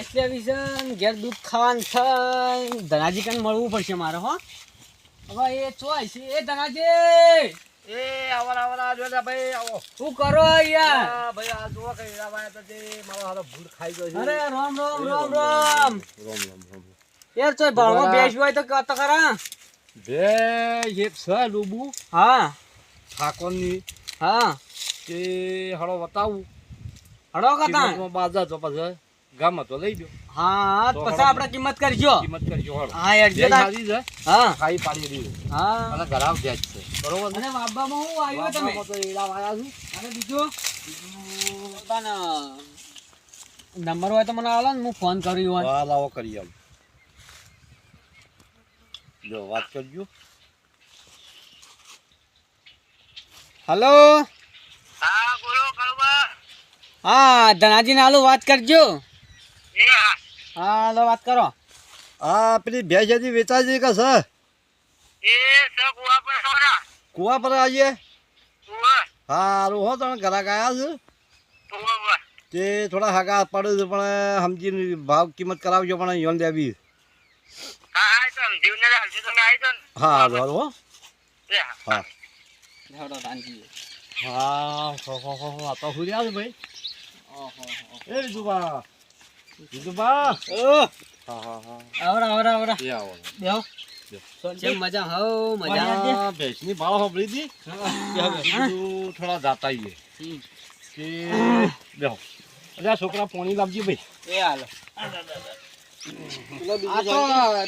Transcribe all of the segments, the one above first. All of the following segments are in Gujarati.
ભેંસ લેવી છે ઘેર દૂધ ખાવાનું છે ધનાજી કને મળવું પડશે મારે હો. હવે એ ચોઈસ છે એ ધનાજી! એ આવો આવો આવો જો ભાઈ આવો. શું કરો યાર? ભાઈ આ જો કઈ રાવાય તો તે મારો હાલો ભૂલ ખાઈ ગયો છે. અરે રામ રામ રામ રામ. રામ રામ રામ. યાર ચોય ભાવમાં. હોય તો કહો તો ખરા? બે એક છે ડૂબું હા. ઠાકોરની. હા. તે હળો બતાવું હડો કતા બાજા તો પછી ગામમાં તો લઈ દો હા પછી આપણે કિંમત કરજો. કિંમત કરજો હા યાર બે જો સારી છે હા. ખાઈ પાડી દીધું. હા. અને ઘરાવ છે. બરોબર અને બાબામાં હું આવ્યો તમે? તો એડા વાયા છું. અને બીજો? નંબર હોય તો મને આલો ને હું ફોન કર્યો હોય. હા લાવો કરી આવ જો વાત કરજો. હલો? હા બોલો કળવા હા ધનાજી ને હાલો વાત કરજો. હા લો હાલો વાત કરો. આ પેલી ભેંસ હજી વેચાય છે કે છે? એ સર કુવા પર સોના કુવા પર આવીએ? હા સારું હો તમે ઘરાક આવ્યા છે? કુવા તે થોડા હાકા પડે છે પણ સમજીને ભાવ કિંમત કરાવજો પણ યોન દેવી. હા હા ને. હા સારું હો. એ હા. હા. હા હો હો હો હો તો હુઈ રહ્યા ભાઈ. ઓહો. એ વિજુબા ઓહ, હા હા હા આવરા આવરા આવરા. એ આવો બેહો. કેમ મજા? હો મજા. ભેંસની ભાવ સાંભળી હતી? થોડા જાતા આવીએ. કે બેહો. અરે છોકરા પોણી લાવજી ભાઈ. એ હાલો.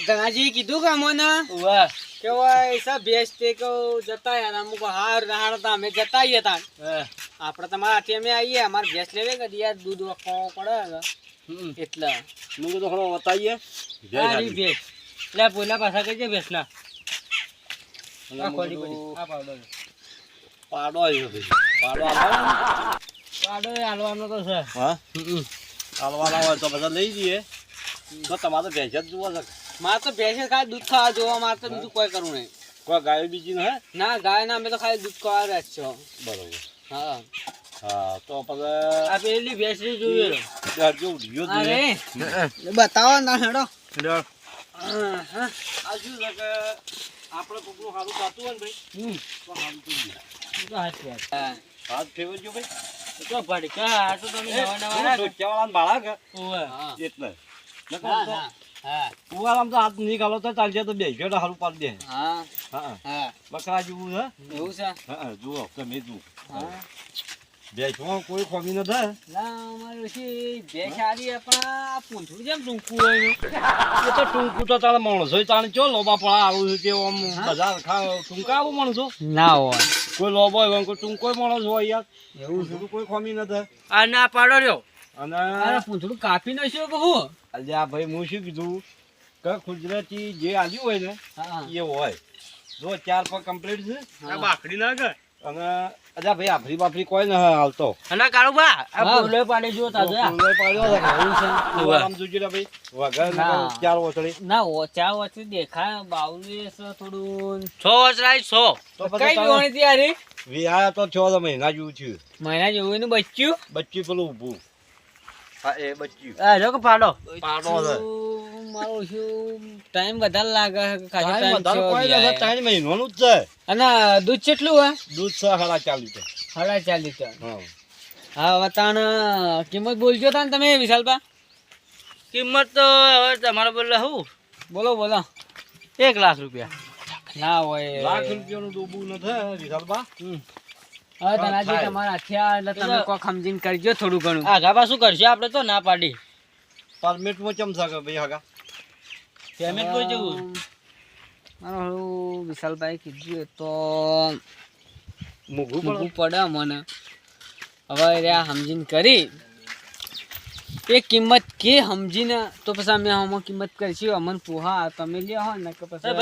ધનાજી કીધું કે મને કે ઓય સા ભેંસ તે કહું જતા યાર અમુક હાર હતા અમે જતા આવીએ તા આપણે તમારા હાથે અમે આવીએ અમારે ભેંસ લેવે કે યાર દૂધ વખાવો પડે કે એટલે. હું તો થોડો બતાવીએ રહી ભેંસ. લે બોલા પાછા કઈ ભેંસ ના આ મેં ખોલી પડી આ પાડો પાડો આવ્યો ભાઈ પાડો? પાડો હાલવાનો તો છે. હા? હાલવાના હોય તો બધા લઈ જઈએ. તો તમારે ભેંસ જ જુઓ છે. મારે તો ભેંસ ખાલી દૂધ ખાવા જોવા મારે તો બીજું કોઈ કરવું નહીં. કોઈ ગાય બીજી ને હે ના ગાય ના અમે તો ખાલી દૂધ ખાવા રહ્યા છો. બરોબર. હા. હા તો પછી આ પેલી ભેંસ જોઈએ. બતાવો ના હેડો. લ્યો. હા, હા. આ શું છે કે આપણે કોકનું સારું થતું હોય ને ભાઈ. તો સારું થઈ તો સાચી વાત. હા. હાથ ફેરવજો ભાઈ. તો ભડકા, તો તમે નવા નવા હું રાખો. ઢોકિયાવાળાને ભાડા કે એટલે. નકર તો તો હાથ નહીં ગાલો તો ચાલશે તો બે તો સારું પાડી દે. હા, હા હા. બકરા જેવું છે એવું છે? હા જુઓ તમે જુઓ. ભેંસમાં કોઈ ખોમી ના, અમારે પણ આ પૂંછડું જેમ ટૂંકું હોય એ તો ટૂંકું તો તારે માણસો તાણે ચો લોબા પડા આવું છે કે આમ બધા ખા ટૂંકા આવું માણસો? ના હોય. કોઈ લોબો હોય કોઈ ટૂંકો માણસ હોય યાર. એવું છે? કોઈ ખોમી નથી આ ના પાડો રહ્યો. અને અરે પૂંછડું કાપી નાખ્યો કે હું? અલ્યા ભાઈ હું શું કીધું? કે કુદરતી જે આવ્યું હોય ને એ હોય. જો ચાર પર કમ્પ્લીટ છે. બાકડી ના કે અને અજા ભાઈ આફરી બાફરી કોઈ ન હાલતો. અને કાળુબા આ બોલે પાડે જો તાજા આ. પાડ્યો છે. છે. આમ જોજો ભાઈ. વગર ના. ચાર ઓસળી ના ઓછા ઓછું દેખાય બાવલી છે થોડું. છ વસરાય સો. તો કઈ પછી તારે આરી વિહાર તો છ મહિના જેવું થયું. મહિના જેવું એનું બચ્યું? બચ્ચું પેલું ઊભું. હા એ બચ્ચું આ જો કે પાડો. પાડો છે. બચ્ચું મારું શું ટાઈમ વધારે લાગે છે ટાઈમ time કોઈ જાય. ત્રણ મહિનાનું જ છે. અને દૂધ કેટલું દૂધ છે સાડા ચાર છે સાડા ચાલી છે હા. હા વતાણ કિંમત બોલજો તા ને તમે વિશાલપા કિંમત તો હવે તમારે બોલે હું. બોલો બોલો. એક લાખ રૂપિયા. ના હોય. લાખ રૂપિયાનું ડૂબું નથી વિશાલબા હવે તનાજી તમારા હથિયાર એટલે તમે કોક સમજીને કરજો થોડું ઘણું. આ ગાબા શું કરશે? આપણે તો ના પાડી. પરમિટમાં ચમ શકે ભાઈ હગા? પેમેન્ટ કોઈ જો મારો વિશાલભાઈ કીધું તો મૂકવું પડે. પડે મને. હવે રહ્યા સમજીને કરી. એ કિંમત કે સમજીને તો પછી અમે આમાં કિંમત કરીશું. અમને પોહા તમે લ્યો હો ને કે પછી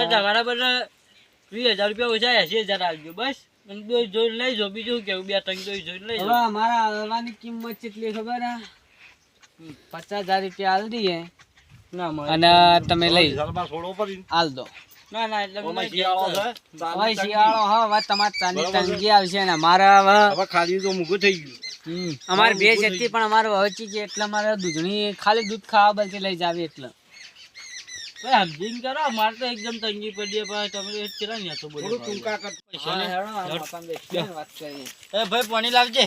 વીસ હજાર રૂપિયા ઓછા એસી હજાર આવજો બસ. અને દોઈ જોઈ લઈ જાઓ બીજું કેવું બે ત્રણ દોઈ જોઈ લઈ હવે મારા હલવાની કિંમત કેટલી ખબર આ? પચાસ હજાર રૂપિયા હાલ દઈએ. ના મળે અને તમે લઈ વિશાલબા છોડવો પડી હાલ દો. ના ના એટલે શિયાળો છે હવે તમારે ચાની તંગી આવશે ને અમારે હવે હવે ખાલી તો મૂકું થઈ ગયું. અમારે બે હતી પણ અમારે વહચી છે એટલે અમારે દૂધની ખાલી દૂધ ખાવા બધી લઈ જાવી એટલે. સમજીને કરો મારે તો એકદમ તંગી પડી તમે કેટલા છો બોલો ટૂંકા કર પૈસા હેડો, આ મકાન બેસીને વાત કરીએ. એ ભાઈ પાણી લાવજે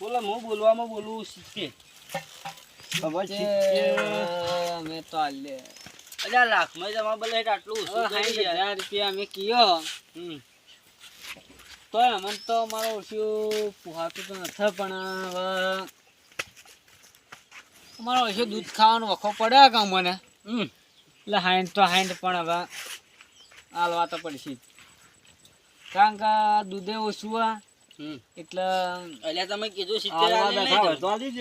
બોલો હું બોલવામાં બોલું તે અમે તો હાલે. અલ્યા લાખમાં જમા બોલે આટલું. હજાર રૂપિયા અમે કીયો હમ. તોય અમને તો મારો ઓછું પુહાતું તો નથી પણ હવે અમારો ઓછું દૂધ ખાવાનો વખો પડે કે મને? હમ. એટલે હાઈન્ડ તો હાઈન્ડ પણ હવે હાલવા તો પડશે. કારણ કે દૂધે ઓછું આ. એટલે અલ્યા તમે કીધું સિત્તેર હાલવા બેઠા તો હાલી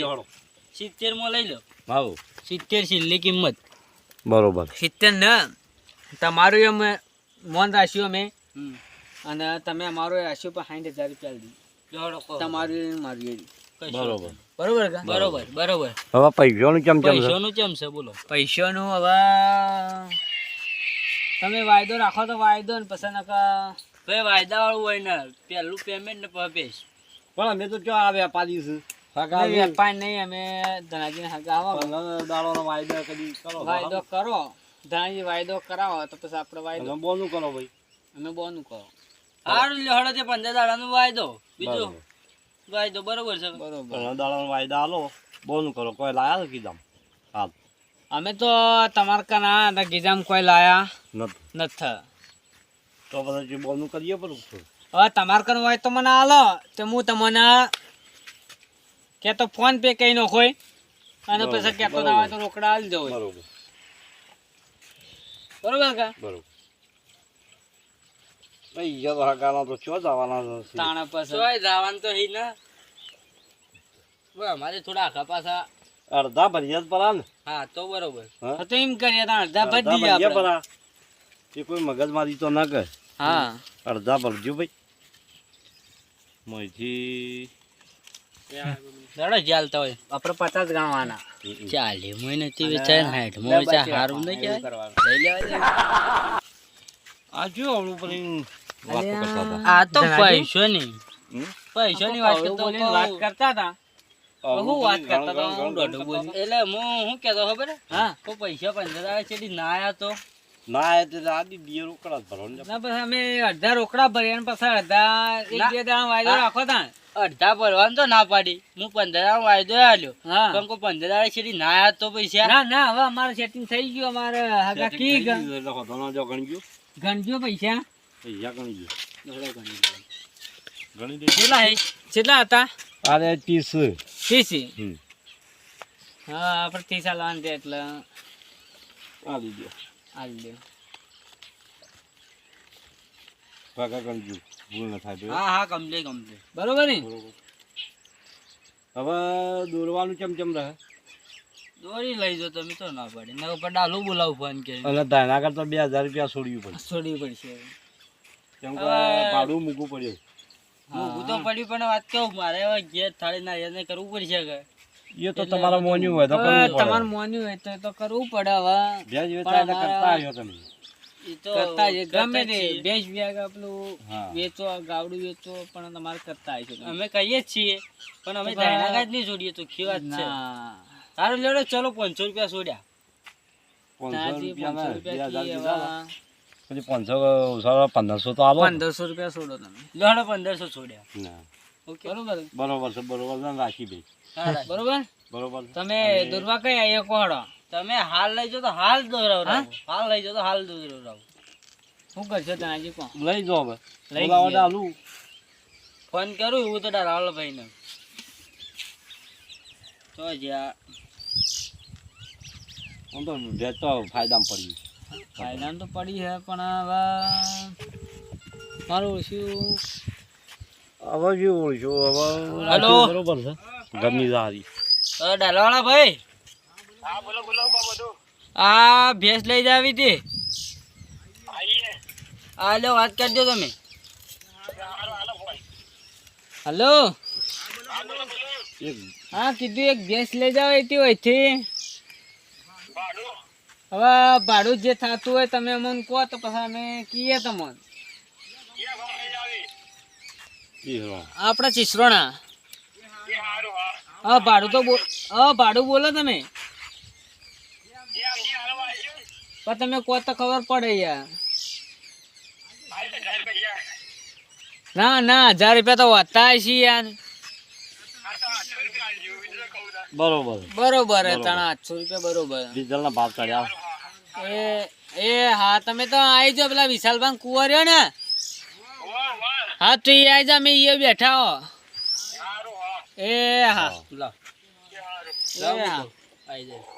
તો સિત્તેર. માં લઈ લો ભાવ સિત્તેર છેલ્લી કિંમત. બરોબર. સિત્તેર ને. તમારું એમ મોન રાખ્યું અમે. અને તમે અમારું રાખ્યું પણ સાઠ હજાર રૂપિયા લીધી જો હળો કહો. તમારું એ મારું એ. કશો બરોબર. બરોબર બરોબર. બરોબર. હવે પૈસાનું કેમ કેમ પૈસાનું કેમ છે? બોલો. પૈસાનું હવે તમે વાયદો રાખો તો વાયદો ને પછી નકા ભાઈ વાયદા વાળું હોય ને પેલું પેમેન્ટ ને પછી પણ અમે તો ક્યાં આ વેપારી છે? નહીં, વેપાર નહીં અમે ધનાજીને હગા આવો પંદર દાડોનો વાયદો કદી કરો વાયદો કરો. ધનાજી વાયદો કરાવો તો પછી આપણે વાયદો બોલું કરો ભાઈ. અમે બોનું કરો હારું લ્યો હળો તે પંદર દાડાનો વાયદો. બીજો? વાયદો બરોબર છે. બરોબર. પંદર દાડોનો વાયદો આલો બોનું કરો. કોઈ લાયા છે હાલ. અમે તો તમાર કના ગીજામ કોઈ લાયા નથી. તો પછી બોનું કરીએ પણ હવે તમાર કન હોય તો મને આલો તો હું તમને કે તો ફોન પે કઈ નો હોય અને પૈસા પછી કેતો. ના હોય તો રોકડા હાલ જવો બરોબર. બરોબર કા બરોબર. તો હગાના તો ચો જવાના છે તાણા પછી. તોય જવાનું તો હી ના. અમારે થોડા આખા પાછા અડધા ભરિયા જ પરા ને. હા તો બરોબર. હા? હા તો એમ કરીએ તો અડધા અડધા ભરી દઈએ પરા. એ કોઈ મગજમારી તો ના કરે. હા. અડધા ભરજો ભાઈ. ચાલતા હોય. આપણે પચાસ ગણવાના. ચાલે મોય નથી વેચાય ને હાઠ હારું નહીં કહેવાય. લઈ લેવા આ જો આવડું પડી વાતો કરતા હતા. આ તો પૈસો ની? પૈસો ની વાત કરતો બોલીને વાત કરતા હતા. બહુ વાત કરતા હતા? હું દોઢું બોલી. એટલે હું હું કેતો ખબર? હા. તો પૈસા પંદર આવે છે ના આયા તો. ના એ તે આદી દિયર રોકડા ભરવાનું ના પછી અમે અડધા રોકડા ભરીએ અને પછી અડધા એક બે દાણા વાયદો હા. રાખો તા અડધા ભરવાનું તો ના પાડી. હું પંદર દાડા વાયદો આલ્યો. હા. પણ કોઈ પંદર દાડા છેડી ના આયા તો પૈસા? ના ના હવે અમારે સેટિંગ થઈ ગયું અમારે હગા કી ગણજો પૈસા. પૈસા ગણી દે. કેટલા હે? કેટલા હતા? અરે ત્રીસ ત્રીસી હા? આપણે ત્રીસ આલવાનું છે એટલે આ લીધો આલ દે. કાકા ગણજો. ભૂલ ન થાય હા કમ્પ્લે બરોબર ને? હવે દોરવાનું કેમ કેમ રહે? દોરી લઈ જો તમે તો ના પડે. ના ઉપર ડાલું બોલાવું ફોન કે. અને કરતા બે હજાર રૂપિયા છોડવી પડે છોડવી પડશે. કેમ કે ભાડું મૂકવું પડ્યું. મૂકવું તો પડ્યું પણ વાત કેવું મારે હવે ઘેર થાળી ના એને કરવું પડશે કે. એ તો તમારા મોન્યું હોય તો કરવું પડે. તમારે મોન્યું હોય તો એ તો કરવું પડે હવે. ભેજ વેચાય એટલે કરતા આવ્યો તમે. ઈ તો કરતા જ ગમે તે છીએ. વ્યાગ પેલું વેચો ગાવડું વેચો પણ તમારે કરતા. અમે કહીએ જ છીએ પણ અમે તો જ નહીં છોડીએ તો ખી વાત છે? સારું લેડો ચલો પાંચસો રૂપિયા છોડ્યા પાંચસો રૂપિયા ના, બે ને. પછી પાંચસો સાડા પંદરસો તો આવો ને. પંદરસો રૂપિયા છોડો તમે. સાડા પંદરસો છોડ્યા ના. ઓકે. બરોબર. બરોબર છે બરોબર છે રાખી ભાઈ બરોબર? બરોબર તમે દોરવા કઈ આવીએ કોહડો તમે હાલ લઈ જાઓ તો હાલ દોરાવ. હાલ લઈ જાઓ તો હાલ દોરાવ. શું કરશો તને આજે કોણ? લઈ જો હવે. લઈ જાવ ગયા. ફોન કરું એવું તો ડરાવલો ભાઈ ને તો જ્યાં તો વેચતો ફાયદામાં પડ્યું. ફાયદા તો પડી છે પણ હવે મારું ઓળખ્યું હવે જે ઓળખ્યું હવે હેલો. બરોબર છે. ગમી સારી ડરવાળા ભાઈ? આ ભેંસ લઈ જાવી હતી. હાલો વાત કરજો તમે. હલો. હા કીધું એક ભેંસ લઈ જાવ હોય હોયથી હવે ભાડું જે થતું હોય તમે અમને કહો તો પછી અમે કહીએ તમને. આપણે ચીસરોણા હા ભાડું તો હા ભાડું બોલો તમે. પણ તમે કહો તો ખબર પડે યાર. ના ના હજાર રૂપિયા તો વધતા હશે યાર. બરોબર. બરોબર હે તણા આઠસો રૂપિયા બરોબર. ડીઝલ ના ભાવ ચડ્યા. એ એ હા તમે તો આવી જાઓ પેલા વિશાલભાઈ કુંવર રહ્યો ને. હા તો એ આવી જા અમે એ બેઠા હો. એ હા. લો એ હા. આઈ જાય.